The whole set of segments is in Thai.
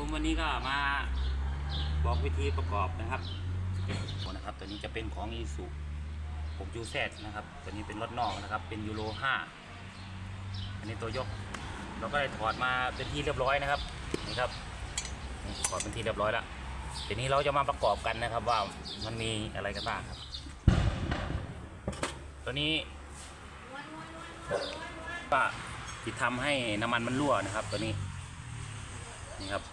ผมวันนี้ก็มาบอกวิธีประกอบนะครับนะครับ ตัวนี้จะเป็นของอีสุผมยูแซนะครับ ตัวนี้เป็นรถนอกนะครับ เป็นยูโร5อันนี้ตัวยก เราก็ได้ถอดมาเป็นที่เรียบร้อยนะครับ นี่ครับ ถอดเป็นที่เรียบร้อยแล้วทีนี้เราจะมาประกอบกันนะครับว่ามันมีอะไรกันบ้างครับ ตัวนี้ก็ที่ทำให้น้ำมันมันรั่วนะครับ ตัวนี้ นี่ครับ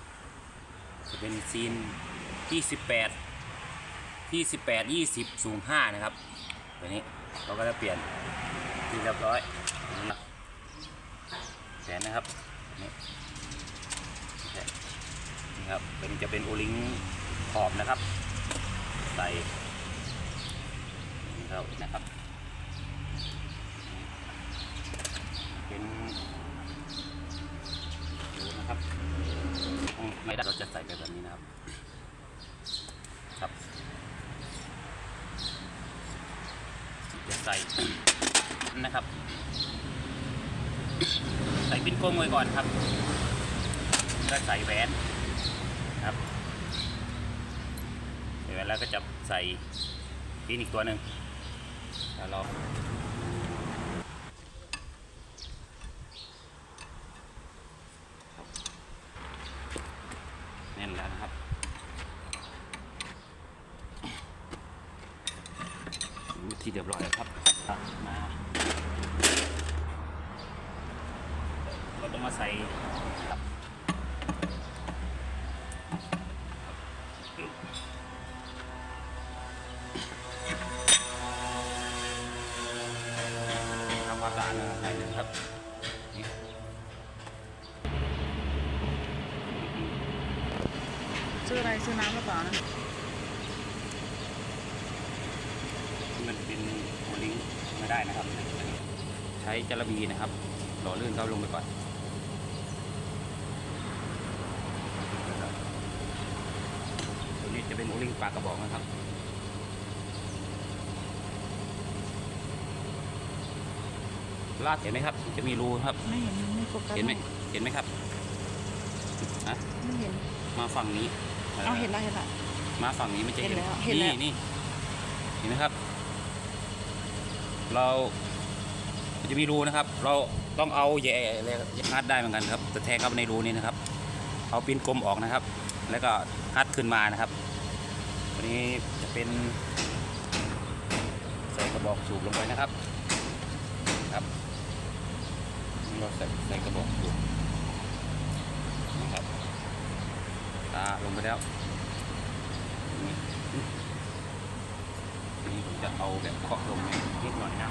จะเป็นซีนที่18ที่18 20สูง5นะครับ ตัวนี้เราก็จะเปลี่ยนที่เรียบร้อยแสนนะครับนี่นี่ครับตัวนี้จะเป็นโอลิงขอบนะครับ ใส่นี่ครับนะครับ เป็นดูนะครับอืม ไม่ได้เราจะใส่ไปแบบนี้นะครับ ครับ จะใส่นะครับ ใส่ปิ้นโก้งไว้ก่อนครับก็ใส่แหวนครับใส่แหวนแล้วก็จะใส่ปิ้นอีกตัวหนึ่งแล้วเรา น่นแล้วนะครับ ที่เรียบร้อยแล้วครับตัดมาเราต้องมาใส่ครับ ซื้ออะไรซื้อน้ำหรือเปล่านะที่มันเป็นโมลิงไม่ได้นะครับ ใช้จระบีนะครับ หล่อลื่นเข้าลงไปก่อนตัวนี้จะเป็นโอลิงปลากกระบอกนะครับลาดเห็นไหมครับ จะมีรูครับไม่เห็นไม่โฟกัสเห็นไหมเห็นไหมครับอะไม่เห็นมาฝั่งนี้ เอาเห็นแล้วเห็นแล้ว มาฝั่งนี้มันจะเห็น เห็นแล้วเห็นแล้ว นี่นี่เห็นไหมครับ เรามันจะมีรูนะครับ เราต้องเอาแย่อะไรงัดได้เหมือนกันครับแต่แทงเข้าไปในรูนี้นะครับ เอาปิ้นกลมออกนะครับ แล้วก็งัดขึ้นมานะครับตัวนี้จะเป็น ใส่กระบอกสูบลงไปนะครับ ครับนี่เราใส่ใส่กระบอกสูบนะครับ ตาลงไปแล้วนี่นี่ผมจะเอาแบบเคาะลงนิดหน่อยนะ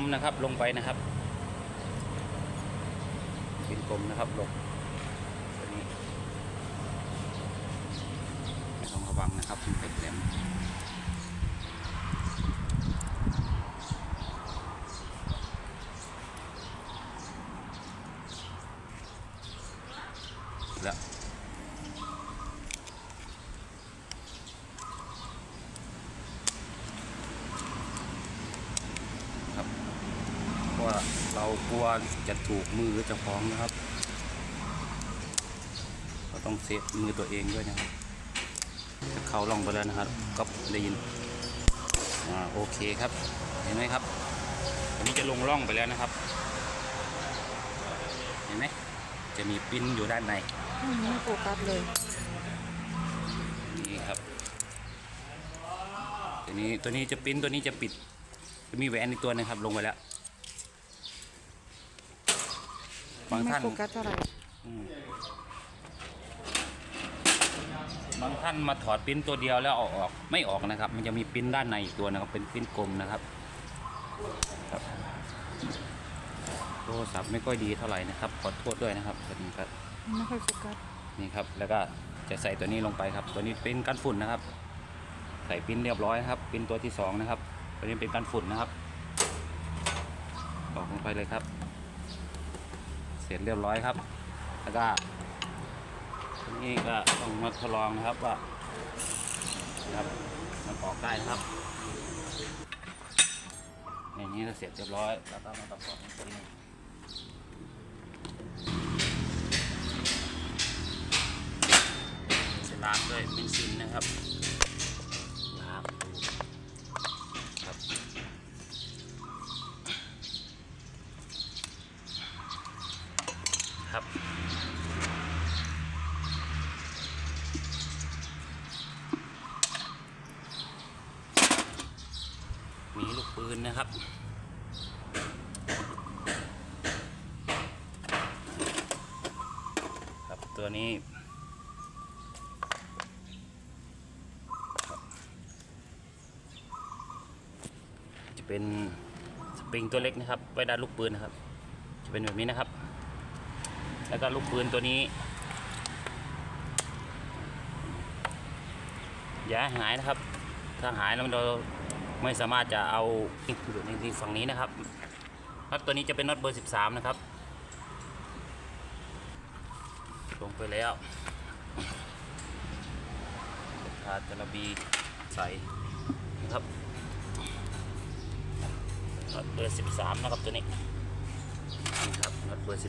มนะครับลงไปนะครับเป็นกลมนะครับลงตัวนี้ต้องระวังนะครับเป็นแหลมแล้วครับ เพราะ ว่าเรากลัวจะถูกมือเจะฟ้าของนะครับ เราต้องเซฟมือตัวเองด้วยนะครับเขาลองไปแล้วนะครับ ก็ได้ยินอ่าโอเคครับ เห็นไหมครับอันนี้จะลงร่องไปแล้วนะครับ เห็นไหมจะมีปิ้นอยู่ด้านในไม่โฟกัสเลยนี่ครับตัวนี้ตัวนี้จะปิ้นตัวนี้จะปิด จะมีแหวนอีกตัวหนึงครับ ลงไปแล้ว บางไม่ท่านโฟกัสเท่าไหร่อืมบางท่านมาถอดปิ้นตัวเดียวแล้วเอาออกไม่ออกนะครับ มันจะมีปิ้นด้านในอีกตัวนะครับ เป็นปิ้นกลมนะครับครับโทรศัพท์ไม่ค่อยดีเท่าไหร่นะครับขอโทษด้วยนะครับตัวนี้ครับไม่ค่อยโฟกัสนี่ครับ แล้วก็จะใส่ตัวนี้ลงไปครับ ตัวนี้เป็นกันฝุ่นนะครับ ใส่ปิ้นเรียบร้อยครับปิ้นตัวที่สองนะครับตัวนี้เป็นกันฝุ่นนะครับตอกลงไปเลยครับ เสร็จเรียบร้อยครับ แล้วก็ทีนี้ก็ต้องมาทดลองนะครับว่านะครับมันออกได้นะครับอย่างนี้ก็เสร็จเรียบร้อยแล้วก็มาประกอบอีกทีหนึงจล้างด้วยเบนซินนะครับล้างดูครับ ครับืนนะครับ ครับตัวนี้จะเป็นสปริงตัวเล็กนะครับ ไว้ด้านลูกปืนนะครับ จะเป็นแบบนี้นะครับ แล้วก็ลูกปืนตัวนี้ อย่าให้หายนะครับ ถ้าหายแล้วเรา ไม่สามารถจะเอาอยู่ในที่ฝั่งนี้นะครับน็อตตัวนี้จะเป็นน็อตเบอร์ 13 นะครับ ลงไปแล้วทาจระบีใส่นะครับน็อตเบอร์ 13 นะครับตัวนี้นี่ครับน็อตเบอร์ 13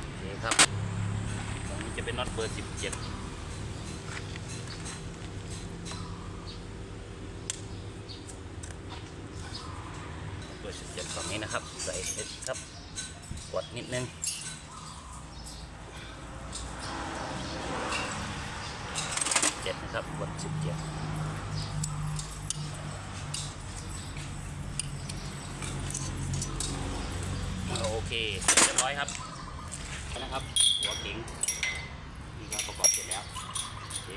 โอเคครับตรงนี้จะเป็นน็อตเบอร์ 17 เบอร์17ฝั่งนี้นะครับ ใส่เอ็ดครับกดนิดนึงเจ็ดนะครับกดสิบเจ็ดโอเคเสร็จเรียบร้อยครับนะครับ หัวเก๋งนี่ก็ประกอบเสร็จแล้วโอเค